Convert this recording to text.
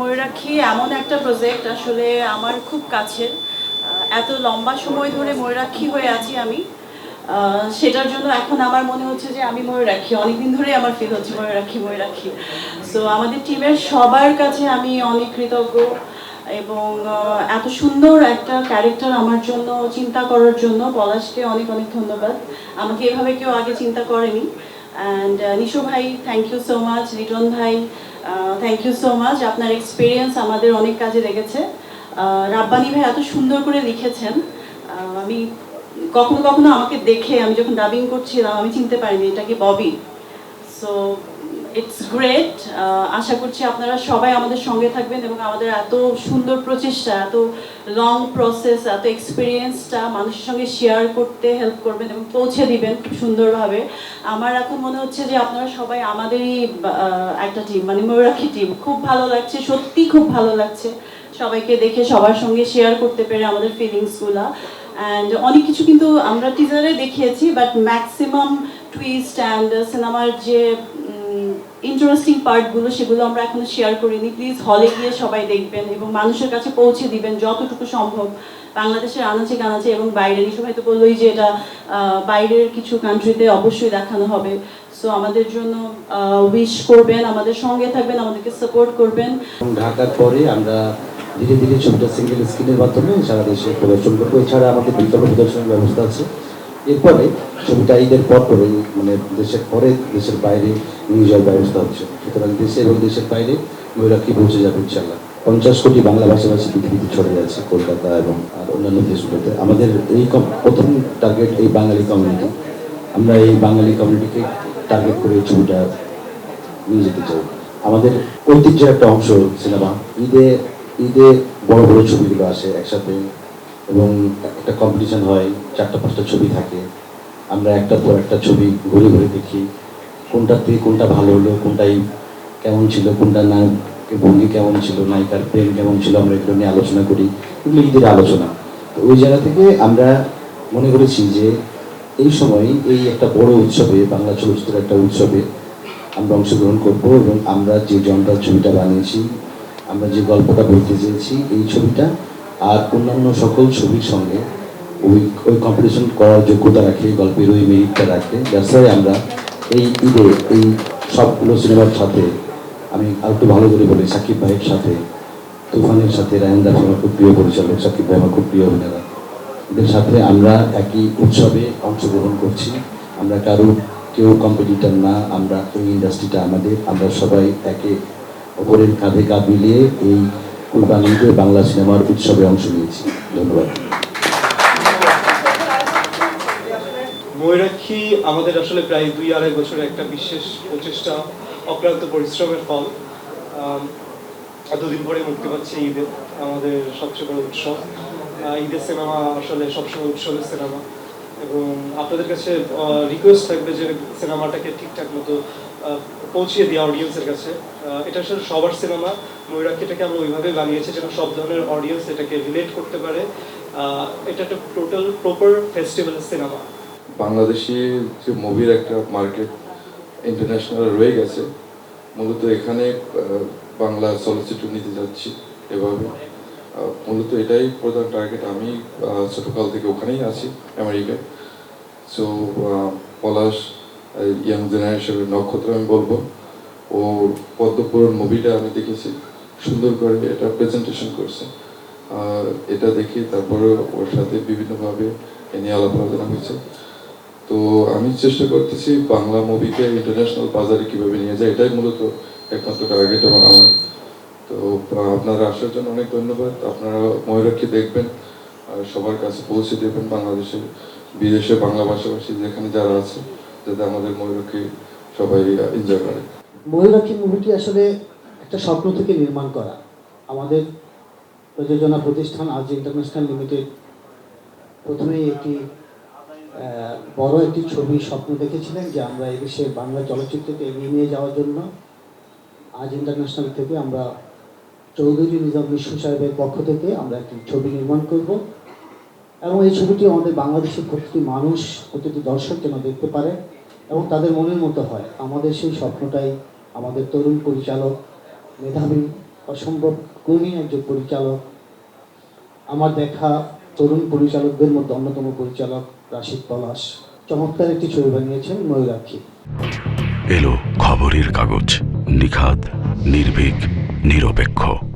ময়ূরাক্ষী এমন একটা প্রজেক্ট আসলে আমার খুব কাছের। এত লম্বা সময় ধরে ময়ূরাক্ষী হয়ে আছি আমি? সেটার জন্য এখন আমার মনে হচ্ছে যে আমি ময়ূরাক্ষী অনেকদিন ধরেই আমার ফিল হচ্ছে ময়ূরাক্ষী ময়ূরাক্ষী সো আমাদের টিমের সবার কাছে আমি অনেক কৃতজ্ঞ এবং এত সুন্দর একটা ক্যারেক্টার আমার জন্য, চিন্তা করার জন্য পলাশকে অনেক অনেক ধন্যবাদ। আমাকে এভাবে কেউ আগে চিন্তা করেনি। অ্যান্ড নিশু ভাই thank you so much Riton ভাই থ্যাংক ইউ সো মাচ আপনার এক্সপিরিয়েন্স আমাদের অনেক কাজে লেগেছে। রাব্বানি ভাই এত সুন্দর করে লিখেছেন। আমি কখনো কখনো আমাকে দেখে আমি যখন ডাবিং করছিলাম, আমি চিনতে পারিনি এটা কি ববি। সো ইটস গ্রেট আশা করছি আপনারা সবাই আমাদের সঙ্গে থাকবেন এবং আমাদের এত সুন্দর প্রচেষ্টা, এত লং প্রসেস এত এক্সপিরিয়েন্সটা মানুষের সঙ্গে শেয়ার করতে হেল্প করবেন এবং পৌঁছে দিবেন খুব সুন্দরভাবে। আমার এখন মনে হচ্ছে যে আপনারা সবাই আমাদেরই একটা টিম মানে ময়ূরাক্ষী টিম খুব ভালো লাগছে সত্যি খুব ভালো লাগছে। সবাইকে দেখে সবার সঙ্গে শেয়ার করতে পেরে আমাদের ফিলিংসগুলা অ্যান্ড অনেক কিছু কিন্তু আমরা টিজারে দেখিয়েছি বাট ম্যাক্সিমাম টুইস্ট অ্যান্ড সিনেমার যে ইন্টারেস্টিং পার্টগুলো সেগুলো আমরা এখনও শেয়ার করিনি। প্লিজ হলে গিয়ে সবাই দেখবেন এবং মানুষের কাছে পৌঁছে দিবেন যতটুকু সম্ভব। বাংলাদেশের আনাচে কানাচে এবং বাইরে নিশু ভাই তো বললোই যে এটা বাইরের কিছু কান্ট্রিতে অবশ্যই দেখানো হবে। সো আমাদের জন্য উইশ করবেন, আমাদের সঙ্গে থাকবেন, আমাদেরকে সাপোর্ট করবেন। ঢাকার পরে আমরা ধীরে ধীরে ছবিটা সিঙ্গেল স্ক্রিনের মাধ্যমে সারা দেশে প্রদর্শন করব। এছাড়া আমাদের বিকল্প প্রদর্শনের ব্যবস্থা আছে। এরপরে ছবিটা ঈদের পর পরে মানে দেশের পরে দেশের বাইরে নিয়ে যাওয়ার ব্যবস্থা হচ্ছে। সুতরাং দেশে এবং দেশের বাইরে ময়ূরাক্ষী পৌঁছে যাবে ইনশাল্লাহ পঞ্চাশ কোটি বাংলা ভাষাভাষী পৃথিবীতে ছড়ে যাচ্ছে কলকাতা এবং আর অন্যান্য দেশগুলোতে। আমাদের এই প্রথম টার্গেট এই বাঙালি কমিউনিটি আমরা এই বাঙালি কমিউনিটিকে টার্গেট করে এই ছবিটা নিয়ে যেতে চাই। আমাদের ঐতিহ্যের একটা অংশ সিনেমা। ঈদে ঈদে বড় বড় ছবিগুলো আসে একসাথে। এবং একটা কম্পিটিশন হয়, চারটা, পাঁচটা ছবি থাকে। আমরা একটা পর একটা ছবি ঘুরে ঘুরে দেখি কোনটাতে কোনটা ভালো হলো, কোনটাই কেমন ছিল কোনটা নায়কের ভঙ্গি কেমন ছিল, নায়িকার প্রেম কেমন ছিল, আমরা এগুলো নিয়ে আলোচনা করি। এগুলো ঈদের আলোচনা। তো ওই জায়গা থেকে আমরা মনে করেছি যে এই সময় এই একটা বড় উৎসবে, বাংলা চলচ্চিত্রের একটা উৎসবে আমরা অংশগ্রহণ করব এবং আমরা যে জনরার ছবিটা বানিয়েছি, আমরা যে গল্পটা বলতে চেয়েছি, এই ছবিটা আর অন্যান্য সকল ছবির সঙ্গে ওই ওই কম্পিটিশন করার যোগ্যতা রাখে, গল্পের ওই মেরিটটা রাখে। ব্যবসায় আমরা এই ঈদে এই সবগুলো সিনেমার সাথে, আমি একটু ভালো করে বলি, সাকিব ভাইয়ের সাথে, তুফানের সাথে, রায়ন দাস আমার খুব প্রিয় পরিচালক, সাকিব ভাই আমার খুব প্রিয় অভিনেতা। এদের সাথে আমরা একই উৎসবে অংশগ্রহণ করছি। আমরা কারও, কেউ কম্পিটিটর না, আমরা এই ইন্ডাস্ট্রিটা আমাদের, আমরা সবাই একে অপরের কাঁধে কাঁধ মিলিয়ে এই কুরবান বাংলা সিনেমার উৎসবে অংশ নিয়েছি। ধন্যবাদ। ময়ূরাক্ষী আমাদের আসলে প্রায় দুই আড়াই বছরের একটা বিশেষ প্রচেষ্টা, অক্লান্ত পরিশ্রমের ফল। এতদিন পরে মুক্তি পাচ্ছে ঈদে। আমাদের সবচেয়ে বড় উৎসব। ঈদের সিনেমা আসলে সবসময় উৎসবের সিনেমা। এবং আপনাদের কাছে রিকোয়েস্ট থাকবে যে সিনেমাটাকে ঠিকঠাক মতো পৌঁছিয়ে দেওয়া অডিয়েন্সের কাছে। এটা আসলে সবার সিনেমা ময়ূরাক্ষীটাকে আমরা ওইভাবে বানিয়েছি যেন সব ধরনের অডিয়েন্স এটাকে রিলেট করতে পারে। এটা একটা total proper festival cinema Bangladeshi যে মুভির একটা মার্কেট ইন্টারন্যাশনাল রয়ে গেছে, মূলত এখানে বাংলা চলচ্চিত্র নিতে যাচ্ছি এভাবে। মূলত এটাই প্রধান টার্গেট আমি ছোটকাল থেকে ওখানেই আছি আমেরিকায় সো পলাশ ইয়াং জেনারেশনের নক্ষত্র আমি বলব। ও পদ্মপুরন মুভিটা আমি দেখেছি। সুন্দর করে এটা প্রেজেন্টেশন করছে। আর এটা দেখে তারপরে ওর সাথে বিভিন্নভাবে এ নিয়ে আলাপ আলোচনা হয়েছে। তো আমি চেষ্টা করতেছি বাংলা মুভিকে ইন্টারন্যাশনাল বাজারে কীভাবে নিয়ে যায়, এটাই মূলত একমাত্র টার্গেট আমার আমার। তো আপনারা আসার জন্য অনেক ধন্যবাদ। আপনারা ময়ূরাক্ষী দেখবেন, আর সবার কাছে পৌঁছে দেবেন বাংলাদেশে বিদেশে বাংলা ভাষাভাষী যেখানে যারা আছে। যাতে আমাদের ময়ূরাক্ষী সবাই এনজয় করে। ময়ূরাক্ষী মুভিটি আসলে একটা স্বপ্ন থেকে নির্মাণ করা। আমাদের প্রযোজনা প্রতিষ্ঠান আজ ইন্টারন্যাশনাল লিমিটেড প্রথমেই একটি বড় একটি ছবি স্বপ্ন দেখেছিলেন যে আমরা এদেশে বাংলা চলচ্চিত্রকে এগিয়ে নিয়ে যাওয়ার জন্য আজ ইন্টারন্যাশনাল থেকে আমরা চৌধুরী নিজাম মিশু সাহেবের পক্ষ থেকে আমরা একটি ছবি নির্মাণ করব। এবং এই ছবিটি আমাদের বাংলাদেশের প্রতিটি মানুষ, প্রতিটি দর্শক যেন দেখতে পারে এবং তাদের মনের মতো হয়। আমাদের সেই স্বপ্নটাই আমাদের তরুণ পরিচালক, মেধাবী, অসম্ভব গুণী একজন পরিচালক, আমার দেখা তরুণ পরিচালকদের মধ্যে অন্যতম পরিচালক রাশিদ পলাশ। চমৎকার একটি ছবি বানিয়েছেন ময়ূরাক্ষী। এলো খবরের কাগজ নিখাত নির্ভীক, নিরপেক্ষ।